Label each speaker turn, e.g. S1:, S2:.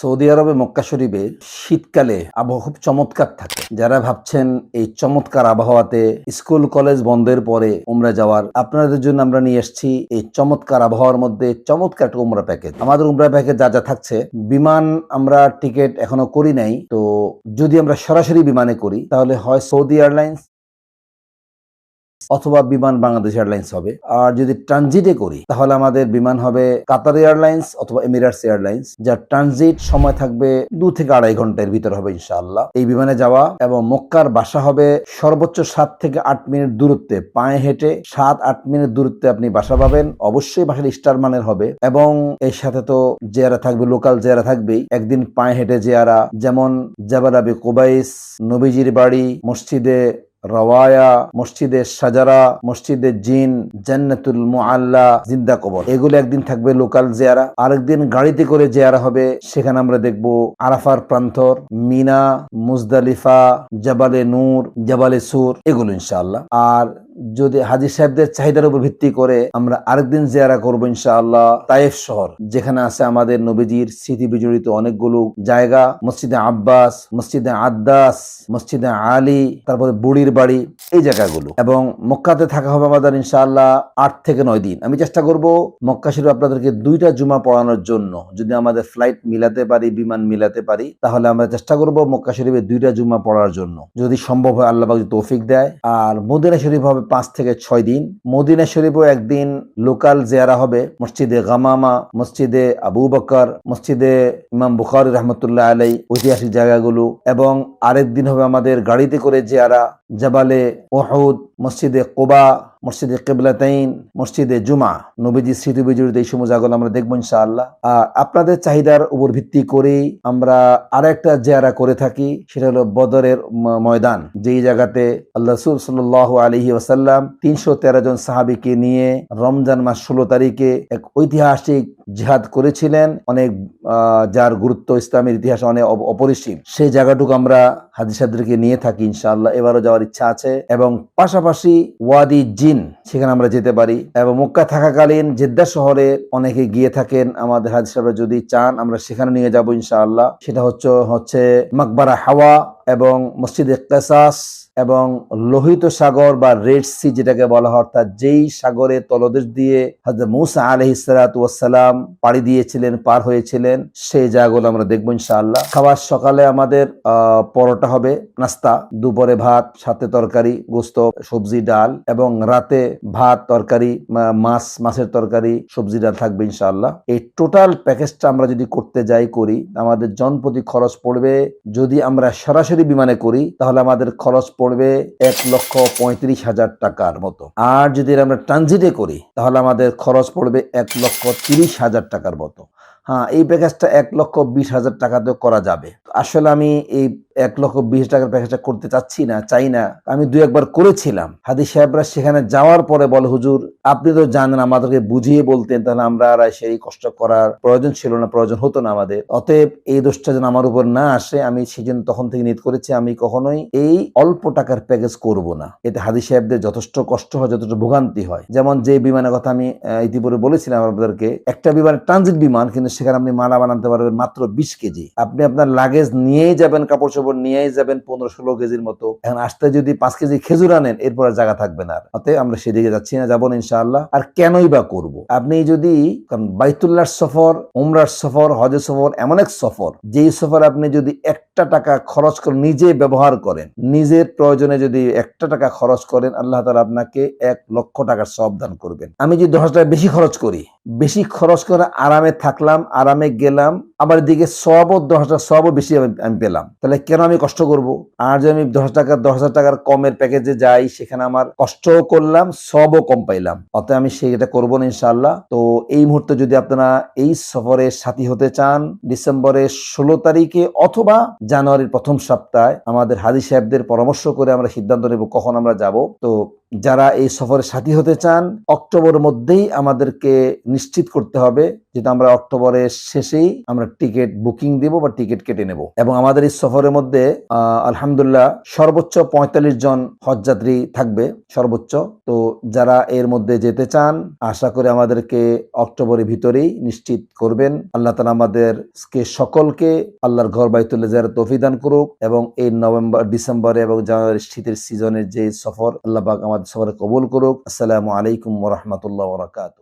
S1: Saudi আরবে, মক্কা শরীফে শীতকালে আবহাওয়া খুব চমৎকার থাকে। যারা ভাবছেন এই চমৎকার আবহাওয়াতে স্কুল, কলেজ বন্ধের পরে উমরা যাওয়ার, আপনাদের জন্য আমরা নিয়ে এসেছি এই চমৎকার আবহাওয়ার মধ্যে চমৎকার একটা উমরা প্যাকেজ আমাদের উমরা প্যাকেজ যা যা থাকছে, বিমান আমরা টিকিট এখনও করি নাই। তো যদি আমরা সরাসরি বিমানে করি, তাহলে হয় সৌদি এয়ারলাইন্স অথবা বিমান বাংলাদেশ এয়ারলাইন্স হবে। আর যদি ট্রানজিটে করি, তাহলে আমাদের বিমান হবে কাতার এয়ারলাইন্স অথবা এমিরেটস এয়ারলাইন্স, যার ট্রানজিট সময় থাকবে দু থেকে আড়াই ঘণ্টার ভিতর হবে ইনশাআল্লাহ। এই বিমানে যাওয়া এবং মক্কার বাসা হবে সর্বোচ্চ সাত থেকে আট মিনিট দূরত্বে, পায়ে হেঁটে সাত, আট মিনিট দূরত্বে আপনি বাসা পাবেন। অবশ্যই বাসার স্টার মানের হবে এবং এর সাথে তো জেয়ারা থাকবে, লোকাল জেয়ারা থাকবেই। একদিন পায়ে হেঁটে জেয়ারা, যেমন জাবালাবি কুবাইস, নবীজির বাড়ি, মসজিদে রওয়ায়া মসজিদের সাজারা মসজিদের জিন, জান্নাতুল মুআল্লা, জিন্দা কবর। এগুলো একদিন থাকবে লোকাল জিয়ারা। আরেকদিন গাড়িতে করে জিয়ারা হবে, সেখানে আমরা দেখব আরাফার প্রান্তর, মিনা, মুজদালিফা, জাবালে নূর, জাবালে সুর, এগুলো ইনশাআল্লাহ। আর যদি হাজি সাহেবদের চাহিদার উপর ভিত্তি করে আমরা আরেকদিন জিয়ারা করব ইনশাআল্লাহ তাইফ শহর, যেখানে আছে আমাদের নবীজির স্মৃতি বিজড়িত অনেকগুলো জায়গা, মসজিদে আব্বাস, মসজিদে আদ্দাস, মসজিদে আলী, তারপরে বুড়ির বাড়ি, এই জায়গাগুলো। এবং মক্কাতে থাকা হবে আমাদের ইনশাআল্লাহ আট থেকে নয় দিন। আমি চেষ্টা করব মক্কা শরীফ আপনাদেরকে দুইটা জুমা পড়ানোর জন্য। যদি আমাদের ফ্লাইট মিলাতে পারি, বিমান মিলাতে পারি, তাহলে আমরা চেষ্টা করব মক্কা শরীফে দুইটা জুমা পড়ার জন্য। যদি সম্ভব হয় আল্লাহ তৌফিক দেয়। আর মদিনা শরীফ হবে পাঁচ থেকে ছয় দিন। মদিনা শরীফও একদিন লোকাল জেয়ারা হবে। মসজিদে গামামা, মসজিদে আবু বকর, মসজিদে ইমাম বুখারি রহমতুল্লাহ আলাই ঐতিহাসিক জায়গাগুলো এবং আরেক দিন হবে আমাদের গাড়িতে করে জেয়ারা। জাবালে ওহুদ মসজিদে কোবা মসজিদে কেবলাতাইন, মসজিদে জুমা নবীজি স্মৃতি বিজড়িত এই সময় জায়গাগুলো আমরা দেখব ইনশাআল্লাহ। আর আপনাদের চাহিদার উপর ভিত্তি করেই আমরা আরেকটা জিয়ারা করে থাকি, সেটা হলো বদরের ময়দান। যেই জায়গাতে আল্লাহ রসুল সাল্লাহ আলহি ওসাল্লাম তিনশো তেরো জন সাহাবিকে নিয়ে রমজান মাস ষোলো তারিখে এক ঐতিহাসিক জিহাদ করেছিলেন। অনেক যার গুরুত্ব ইসলামের ইতিহাসে অনেক অপরিসীম। সেই জায়গাটুকু আমরা হাজি সাহেবদেরকে নিয়ে থাকি ইনশাআল্লাহ। এবারও যাওয়ার ইচ্ছা আছে। এবং পাশাপাশি ওয়াদি জিন সেখানে আমরা যেতে পারি এবং মক্কা থাকাকালীন জেদ্দা শহরে অনেকে গিয়ে থাকেন। আমাদের সাহেব যদি চান, আমরা সেখানে নিয়ে যাব ইনশাআল্লাহ। সেটা হচ্ছে হচ্ছে মকবারা হাওয়া এবং মসজিদে কেসাস। এবং লোহিত সাগর বা রেড সি যেটাকে বলা হয়, অর্থাৎ যেই সাগরে তলদেশ দিয়ে হজরত মুসা আলহ সালাম পাড়ি দিয়েছিলেন, পার হয়েছিলেন সেই জায়গাগুলো আমরা দেখব ইনশাআল্লাহ। খাবার সকালে আমাদের পরোটা হবে, নাস্তা, দুপুরে ভাত, সাথে তরকারি, গোস্ত, সবজি, ডাল এবং রাতে ভাত, তরকারি মাছ, মাছের তরকারি, সবজি, ডাল থাকবে ইনশাআল্লাহ। এই টোটাল প্যাকেজটা আমরা যদি করতে যাই, করি, আমাদের জনপ্রতি খরচ পড়বে, যদি আমরা সরাসরি বিমানে করি, তাহলে আমাদের খরচ পড়বে এক লক্ষ পঁয়ত্রিশ হাজার টাকার মতো। আর যদি আমরা ট্রানজিটে করি, তাহলে আমাদের খরচ পড়বে এক লক্ষ তিরিশ হাজার টাকার মতো। হ্যাঁ এই প্যাকেজটা এক লক্ষ বিশ হাজার টাকাতেও করা যাবে। আসলে আমি এই এক লক্ষ বিশ টাকার প্যাকেজটা করতে চাচ্ছি না, চাই না। আমি দু একবার করেছিলাম। হাদি সাহেবরা সেখানে যাওয়ার পরে বলে, হুজুর, আপনি তো জানেন আমাদেরকে বুঝিয়ে বলতেন, তাহলে আমরা আর সেই কষ্ট করার প্রয়োজন ছিল না, প্রয়োজন হতো না আমাদের। অতএব এই দোষটা যেন আমার উপর না আসে, আমি সেই জন্য তখন থেকে নিত করেছি, আমি কখনোই এই অল্প টাকার প্যাকেজ করব না। এতে হাদি সাহেবদের যথেষ্ট কষ্ট হয়, যথেষ্ট ভোগান্তি হয়। যেমন যে বিমানের কথা আমি ইতিপূর্বে বলেছিলাম আপনাদেরকে, একটা বিমান ট্রানজিট বিমান, কিন্তু সেখানে আপনি মালা বানাতে পারবেন মাত্র বিশ কেজি। আপনি আপনার লাগেজ নিয়েই যাবেন কাপড় চোপড় নিয়েই যাবেন পনেরো ষোলো কেজির মতো। এখন আসতে যদি পাঁচ কেজি খেজুর আনেন, এরপর জায়গা থাকবে না অতএব আমরা সেদিকে যাচ্ছি না, যাব ইনশাআল্লাহ। আর কেনই বা করব? আপনি যদি, কারণ বাইতুল্লাহর সফর, উমরার সফর, হজের সফর, এমন এক সফর, যেই সফর আপনি যদি একটা টাকা খরচ করে নিজে ব্যবহার করেন। নিজের প্রয়োজনে যদি একটা টাকা খরচ করেন, আল্লাহ তালা আপনাকে এক লক্ষ টাকার সব দান করবেন। আমি যদি দশ টাকা বেশি খরচ করি, বেশি খরচ করে আরামে থাকলাম, আরামে গেলাম, আবার এদিকে সবও দশ টাকা সবও বেশি আমি পেলাম, তাহলে কেন আমি কষ্ট করব? আর যদি আমি দশ টাকা, দশ হাজার টাকার কমের প্যাকেজে যাই, সেখানে আমার কষ্টও করলাম সবও কম পাইলাম। অতএব আমি সেটা করব না ইনশাল্লাহ তো এই মুহূর্তে যদি আপনারা এই সফরের সাথী হতে চান, ডিসেম্বরের ষোলো তারিখে অথবা জানুয়ারির প্রথম সপ্তাহে আমাদের হাজি সাহেবদের পরামর্শ করে আমরা সিদ্ধান্ত নেব কখন আমরা যাব। তো যারা এই সফরে সাথী হতে চান অক্টোবরের মধ্যেই আমাদেরকে নিশ্চিত করতে হবে যেটা আমরা অক্টোবরের শেষেই আমরা টিকিট বুকিং দেব বা টিকিট কেটে নেব। এবং আমাদের এই সফরের মধ্যে আলহামদুলিল্লাহ সর্বোচ্চ পঁয়তাল্লিশ জন হজযাত্রী থাকবে, সর্বোচ্চ। তো যারা এর মধ্যে যেতে চান, আশা করি আমাদেরকে অক্টোবরের ভিতরেই নিশ্চিত করবেন। আল্লাহ তালা আমাদেরকে সকলকে আল্লাহর ঘর বাইতুল্লাহ জিয়ারত তৌফিক দান করুক এবং এই নভেম্বর, ডিসেম্বরে এবং জানুয়ারি শীতের সিজনের যে সফর, আল্লাহ পাক আমাদের সফরে কবুল করুক আসসালামু আলাইকুম ওরহমতুল্লাহ বরাকাত